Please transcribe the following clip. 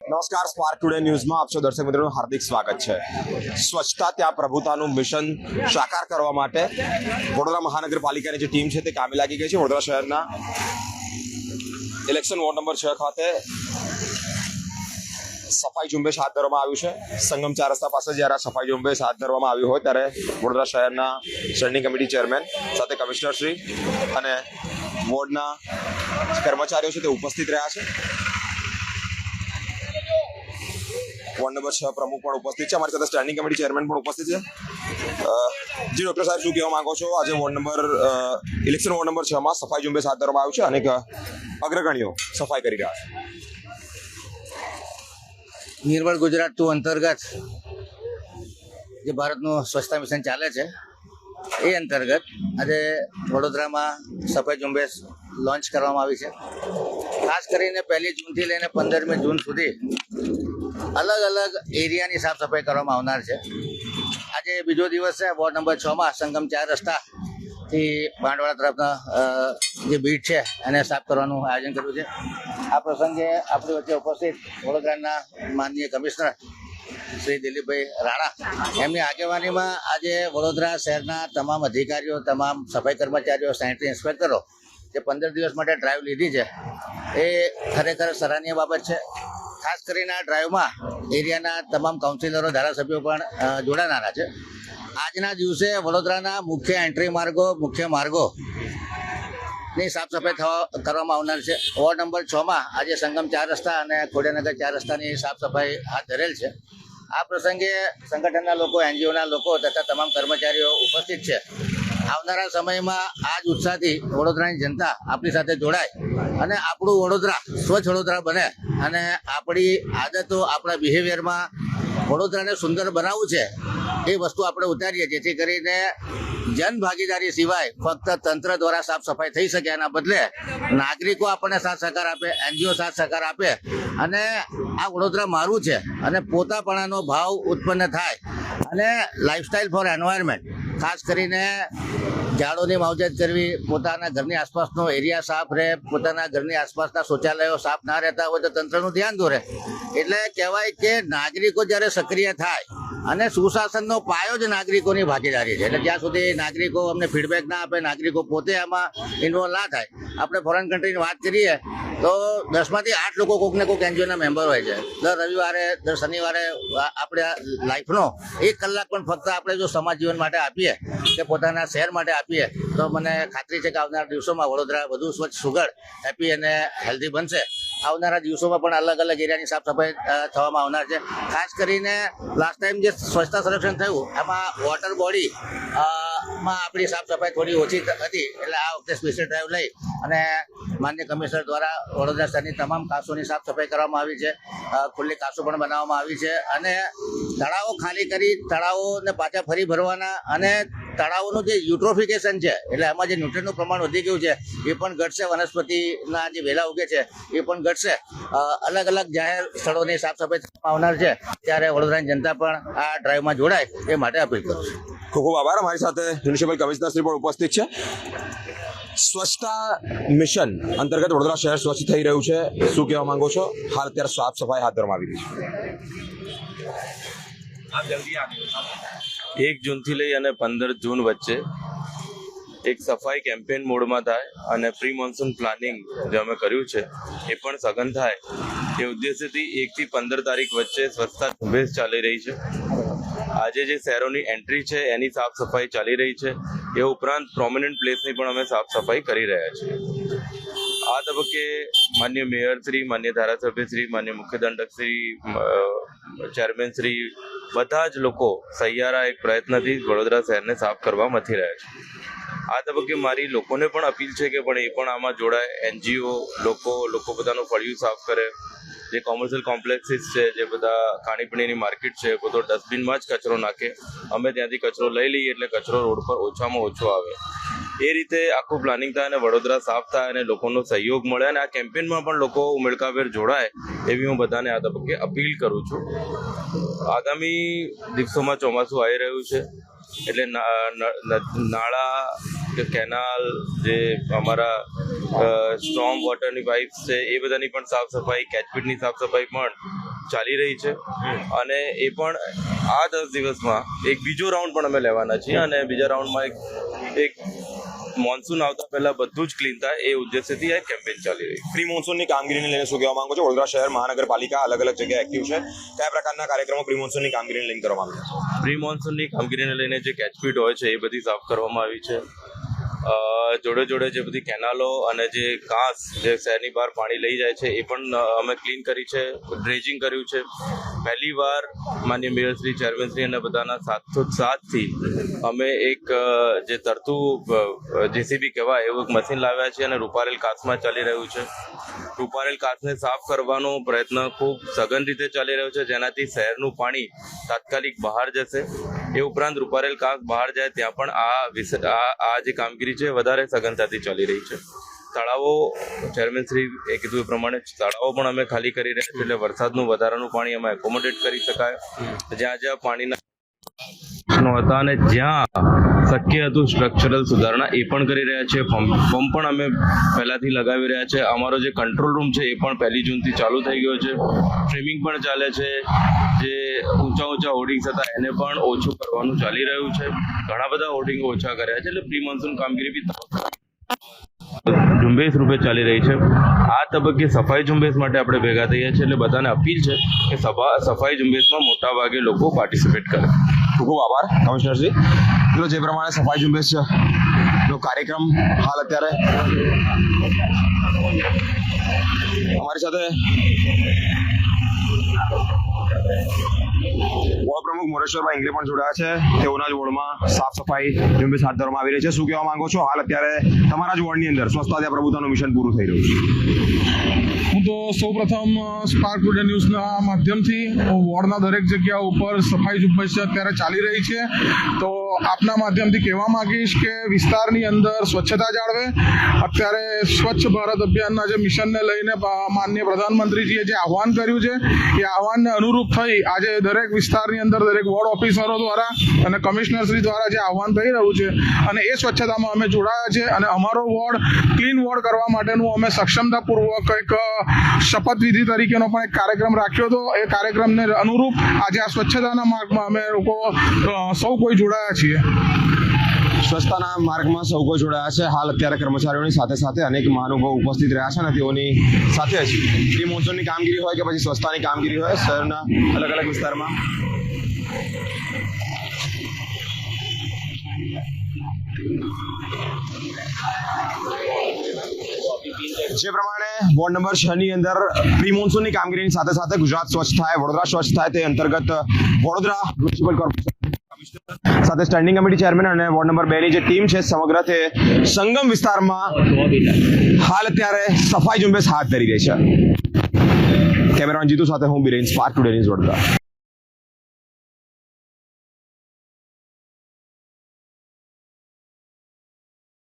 નમસ્કાર spark today ન્યૂઝમાં આપ સૌ દર્શક મિત્રોનું હાર્દિક સ્વાગત છે. સ્વચ્છતા, ત્યાં પ્રભુતાનું મિશન સાકાર કરવા માટે વડોદરા મહાનગરપાલિકાની જે ટીમ છે તે કામે લાગી ગઈ છે. વડોદરા શહેરના ઇલેક્શન વોર્ડ નંબર છ ખાતે સફાઈ ઝુંબેશ હાથ ધરવામાં આવ્યું છે. સંગમ ચાર રસ્તા પાસે જ્યારે સફાઈ ઝુંબેશ હાથ ધરવામાં આવ્યું હોય ત્યારે વડોદરા શહેરના સ્ટેન્ડિંગ કમિટી ચેરમેન સાથે કમિશનર શ્રી અને વોર્ડના કર્મચારીઓ છે તે ઉપસ્થિત રહ્યા છે. વોર્ડ નંબર છ પ્રમુખ પણ ઉપસ્થિત છે. અમારી સાથે સ્ટેન્ડિંગ કમિટી ચેરમેન પણ ઉપસ્થિત છે. જી ડોક્ટર સાહેબ, શું કહેવા માંગો છો? આજે ward number election ward number છ માં સફાઈ ઝુંબેશ હાથ ધરવામાં આવ્યું છે અનેક અગ્રગણીઓ સફાઈ કરી રહ્યા છે. નિર્મળ ગુજરાત ટુ અંતર્ગત જે ભારતનું સ્વચ્છતા મિશન ચાલે છે, એ અંતર્ગત આજે વડોદરામાં સફાઈ ઝુંબેશ લોન્ચ કરવામાં આવી છે. ખાસ કરીને પહેલી જૂનથી લઈને પંદરમી જૂન સુધી અલગ અલગ એરિયાની સાફ સફાઈ કરવામાં આવનાર છે. આજે બીજો દિવસ છે, વોર્ડ નંબર છમાં સંગમ ચાર રસ્તાથી પાંડવાડા તરફના જે બીટ છે, એને સાફ કરવાનું આયોજન કર્યું છે. આ પ્રસંગે આપણી વચ્ચે ઉપસ્થિત વડોદરાના માનનીય કમિશનર શ્રી દિલીપભાઈ રાણા. એમની આગેવાનીમાં આજે વડોદરા શહેરના તમામ અધિકારીઓ, તમામ સફાઈ કર્મચારીઓ, સેનિટરી ઇન્સ્પેક્ટરો, જે પંદર દિવસ માટે ડ્રાઈવ લીધી છે, એ ખરેખર સરાહનીય બાબત છે. ખાસ કરીને આ ડ્રાઈવમાં એરિયાના તમામ કાઉન્સિલરો ધારાસભ્યો પણ જોડાનારા છે. આજના દિવસે વડોદરાના મુખ્ય એન્ટ્રી માર્ગો, મુખ્ય માર્ગો ની સાફ સફાઈ થવા, કરવામાં આવનાર છે. વોર્ડ નંબર છ માં આજે સંગમ ચાર રસ્તા અને ખોડિયાનગર ચાર રસ્તાની સાફ સફાઈ હાથ ધરેલ છે. આ પ્રસંગે સંગઠનના લોકો એનજીઓના લોકો તથા તમામ કર્મચારીઓ ઉપસ્થિત છે. આવનારા સમયમાં આ જ ઉત્સાહથી વડોદરાની જનતા આપણી સાથે જોડાય અને આપણું વડોદરા, સ્વચ્છ વડોદરા બને અને આપણી આદતો આપણા બિહેવિયરમાં વડોદરાને સુંદર બનાવવું છે એ વસ્તુ આપણે ઉતારીએ, જેથી કરીને જન ભાગીદારી સિવાય ફક્ત તંત્ર દ્વારા સાફ સફાઈ થઈ શકે એના બદલે નાગરિકો આપણને સાથ સહકાર આપે, એનજીઓ સાથ સહકાર આપે અને આ વડોદરા મારું છે અને પોતાપણાનો ભાવ ઉત્પન્ન થાય અને લાઈફસ્ટાઈલ ફોર એન્વાયરમેન્ટ ખાસ કરીને ઝાડોની માવજત કરવી, પોતાના ઘરની આસપાસનો એરિયા સાફ રહે, પોતાના ઘરની આસપાસના શૌચાલયો સાફ ના રહેતા હોય તો તંત્રનું ધ્યાન દોરે. એટલે કહેવાય કે નાગરિકો જ્યારે સક્રિય થાય અને સુશાસનનો પાયો જ નાગરિકોની ભાગીદારી છે. એટલે જ્યાં સુધી નાગરિકો અમને ફીડબેક ના આપે, નાગરિકો પોતે આમાં ઇન્વોલ્વ ના થાય, આપણે ફોરેન કન્ટ્રીની વાત કરીએ તો દસમાંથી આઠ લોકો કોઈક ને કોઈક એનજીઓના મેમ્બર હોય છે. દર રવિવારે, દર શનિવારે આપણે લાઈફનો એક કલાક પણ ફક્ત આપણે જો સમાજ જીવન માટે આપીએ, કે પોતાના શહેર માટે આપીએ, તો મને ખાતરી છે કે આવનારા દિવસોમાં વડોદરા વધુ સ્વચ્છ, સુઘડ, હેપી અને હેલ્ધી બનશે. આવનારા દિવસોમાં પણ અલગ અલગ એરિયાની સાફ સફાઈ થવામાં આવનાર છે. ખાસ કરીને લાસ્ટ ટાઈમ જે સ્વચ્છતા સંરક્ષણ થયું, એમાં વોટર બોડી માં આપણી સાફ સફાઈ થોડી ઓછી હતી. એટલે આ વખતે સ્પેશિયલ ડ્રાઈવ લઈ અને માન્ય કમિશનર દ્વારા વડોદરા શહેરની તમામ કાંસોની સાફ સફાઈ કરવામાં આવી છે. ખુલ્લી કાંસો પણ બનાવવામાં આવી છે અને તળાવો ખાલી કરી તળાવોને પાછા ફરી ભરવાના અને તળાવોનું જે યુટ્રોફિકેશન છે, એટલે એમાં જે ન્યુટ્રનનું પ્રમાણ વધી ગયું છે, એ પણ ઘટશે, વનસ્પતિના જે વેલા ઉગે છે, એ પણ ઘટશે. અલગ અલગ જાહેર સ્થળોની સાફ સફાઈ આવનાર છે, ત્યારે વડોદરાની જનતા પણ આ ડ્રાઈવમાં જોડાય એ માટે અપીલ કરું છું. ખૂબ ખૂબ આભાર. અમારી સાથે મ્યુનિસિપલ કમિશનર શ્રી પણ ઉપસ્થિત છે. સ્વચ્છતા મિશન અંતર્ગત વડોદરા શહેર સ્વચ્છ થઈ રહ્યું છે. શું કહેવા માંગો છો? હાલ અત્યારે સાફ સફાઈ હાથ ધરવામાં આવી રહી છે. એક જૂનથી લઈ અને પંદર જૂન વચ્ચે એક સફાઈ કેમ્પેન મોડમાં થાય અને પ્રી મોન્સૂન પ્લાનિંગ જે અમે કર્યું છે, એ પણ સઘન થાય. એ ઉદ્દેશ્યથી એકથી પંદર તારીખ વચ્ચે સ્વચ્છતા ઝુંબેશ ચાલી રહી છે. આજે જે શહેરોની એન્ટ્રી છે, એની સાફ સફાઈ ચાલી રહી છે. એ ઉપરાંત પ્રોમિનન્ટ પ્લેસની પણ અમે સાફ સફાઈ કરી રહ્યા છીએ. આ તબક્કે માન્ય મેયર શ્રી, માન્ય ધારાસભ્ય શ્રી, માન્ય મુખ્ય દંડક શ્રી ચેરમેન શ્રી બધા જ લોકો સહિયારા એક પ્રયત્નથી વડોદરા શહેરને સાફ કરવા મથી રહ્યા છે. આ તબક્કે મારી લોકોને પણ અપીલ છે કે પણ એ પણ આમાં જોડાય. એનજીઓ લોકો લોકો બધાનું ફળિયું સાફ કરે. જે કોમર્શિયલ કોમ્પ્લેક્સીસ છે, જે બધા ખાણીપીણીની માર્કેટ છે બધો ડસ્ટબિનમાં જ કચરો નાખે. અમે ત્યાંથી કચરો લઈ લઈએ એટલે કચરો રોડ પર ઓછામાં ઓછો આવે. એ રીતે આખું પ્લાનિંગ થાય અને વડોદરા સાફ થાય અને લોકોનો સહયોગ મળે અને આ કેમ્પેનમાં પણ લોકો ઉમેળકાભેર જોડાય, એવી હું બધાને આ તબક્કે અપીલ કરું છું. આગામી દિવસોમાં ચોમાસું આવી રહ્યું છે, એટલે નાળા કે કેનાલ જે અમારા સ્ટ્રોંગ વોટરની પાઇપ્સ છે એ બધાની પણ સાફ સફાઈ કેચપીટની સાફ સફાઈ પણ ચાલી રહી છે. અને એ પણ આ દસ દિવસમાં એક બીજો રાઉન્ડ પણ અમે લેવાના છીએ અને બીજા રાઉન્ડમાં એક એક મોન્સૂન આવતા પહેલા બધું જ ક્લીન થાય એ ઉદ્દેશ્યથી આ કેમ્પેન ચાલી રહી પ્રી મોન્સૂનની કામગીરીને લઈને શું કહેવા માંગો છો? વડોદરા શહેર મહાનગરપાલિકા અલગ અલગ જગ્યાએ એક્ટિવ છે. કયા પ્રકારના કાર્યક્રમો પ્રી મોન્સૂનની કામગીરીને લઈને કરવામાં આવ્યા છે? પ્રી મોન્સૂનની કામગીરીને લઈને જે કેચપીટ હોય છે એ બધી સાફ કરવામાં આવી છે. જોડે જોડે જે બધી કેનાલો અને જે ઘાસ જે શહેરની બહાર પાણી લઈ જાય છે, એ પણ અમે ક્લીન કરી છે, ડ્રેજિંગ કર્યું છે. પહેલી વાર માન્ય મેયરશ્રી ચેરમેનશ્રી અને બધાના સાથો સાથથી અમે એક જે તરતું જેસીબી કહેવાય, એવું એક મશીન લાવ્યા છે અને રૂપારેલ કાચમાં ચાલી રહ્યું છે. રૂપારેલ કાચને સાફ કરવાનો પ્રયત્ન ખૂબ સઘન રીતે ચાલી રહ્યો છે, જેનાથી શહેરનું પાણી તાત્કાલિક બહાર જશે. એ ઉપરાંત રૂપારેલ કાગ બહાર જાય ત્યાં પણ આ આ જે કામગીરી છે વધારે સઘનતાથી ચાલી રહી છે. તળાવો, ચેરમેન શ્રી એ કીધું એ પ્રમાણે તળાવો પણ અમે ખાલી કરી રહ્યા છીએ એટલે વરસાદનું વધારાનું પાણી અમે એકોમોડેટ કરી શકાય. જ્યાં જ્યાં પાણીના હતા અને જ્યાં શક્ય હતું સ્ટ્રક્ચરલ સુધારણા એ પણ કરી રહ્યા છે. પંપ પંપ પણ અમે પહેલાથી લગાવી રહ્યા છે. અમારો જે કંટ્રોલ રૂમ છે એ પણ પહેલી જૂનથી ચાલુ થઈ ગયો છે. સ્ટ્રીમિંગ પણ ચાલે છે. જે ઊંચા ઊંચા હોર્ડિંગ્સ હતા એને પણ ઓછું કરવાનું ચાલી રહ્યું છે. ઘણા બધા હોર્ડિંગ ઓછા કર્યા છે, એટલે પ્રી મોન્સૂન કામગીરી બી ઝુંબેશ રૂપે ચાલી રહી છે. આ તબક્કે સફાઈ ઝુંબેશ માટે આપણે ભેગા થઈએ છીએ, એટલે બધાને અપીલ છે કે સફાઈ ઝુંબેશમાં મોટા ભાગે લોકો પાર્ટિસિપેટ કરે. ખૂબ ખૂબ આભાર કમિશનરશ્રી જો જે પ્રમાણે સફાઈ ઝુંબેશ નો કાર્યક્રમ હાલ અત્યારે અમારી સાથે વોર્ડ પ્રમુખ મોરેશ્વરભાઈ ઇંગલે પણ જોડાયા છે. તેઓના જ વોર્ડમાં સાફ સફાઈ ઝુંબેશ હાથ ધરવામાં આવી રહી છે. શું કહેવા માંગો છો? હાલ અત્યારે તમારા જ વોર્ડની અંદર સ્વચ્છતા ત્યાં પ્રભુતાનું મિશન પૂરું થઈ રહ્યું છે. હું તો સૌપ્રથમ સ્પાર્ક ટુડે ન્યૂઝના માધ્યમથી વોર્ડના દરેક જગ્યા ઉપર સફાઈ ઝુંબેશ અત્યારે ચાલી રહી છે. તો આપના માધ્યમથી કહેવા માંગીશ કે વિસ્તારની અંદર સ્વચ્છતા જાળવે. અત્યારે સ્વચ્છ ભારત અભિયાનના જે મિશનને લઈને માનનીય પ્રધાનમંત્રીજીએ જે આહવાન કર્યું છે, એ આહવાનને અનુરૂપ થઈ આજે દરેક વિસ્તારની અંદર દરેક વોર્ડ ઓફિસરો દ્વારા અને કમિશનરશ્રી દ્વારા જે આહવાન થઈ રહ્યું છે અને એ સ્વચ્છતામાં અમે જોડાયા છે અને અમારો વોર્ડ ક્લીન વોર્ડ કરવા માટેનું અમે સક્ષમતાપૂર્વક એક શપથવિધિ તરીકેનો પણ એક કાર્યક્રમ રાખ્યો હતો. એ કાર્યક્રમને અનુરૂપ આજે આ સ્વચ્છતાના માર્ગમાં અમે લોકો સૌ કોઈ જોડાયા છીએ. સ્વચ્છતાના માર્ગમાં સૌ કોઈ જોડાયા છે. હાલ અત્યારે કર્મચારીઓની સાથે સાથે અનેક મહાનુભાવો ઉપસ્થિત રહ્યા છે અને તેઓની સાથે જ પ્રી મોન્સૂનની કામગીરી હોય કે પછી સ્વચ્છતાની કામગીરી હોય શહેરના અલગ અલગ વિસ્તારમાં. જે પ્રમાણે વોર્ડ નંબર છ ની અંદર પ્રી મોન્સૂનની કામગીરીની સાથે સાથે ગુજરાત સ્વચ્છ થાય, વડોદરા સ્વચ્છ થાય તે અંતર્ગત વડોદરા મ્યુનિસિપલ કોર્પોરેશન સાથે સ્ટેન્ડિંગ કમિટી ચેરમેન અને વોર્ડ નંબર બે ની જે ટીમ છે સમગ્ર તે સંગમ વિસ્તારમાં હાલ અત્યારે સફાઈ ઝુંબેશ હાથ ધરી રહી છે. કેમેરામેન જીતુ સાથે હું Biren spark today news Vadodara.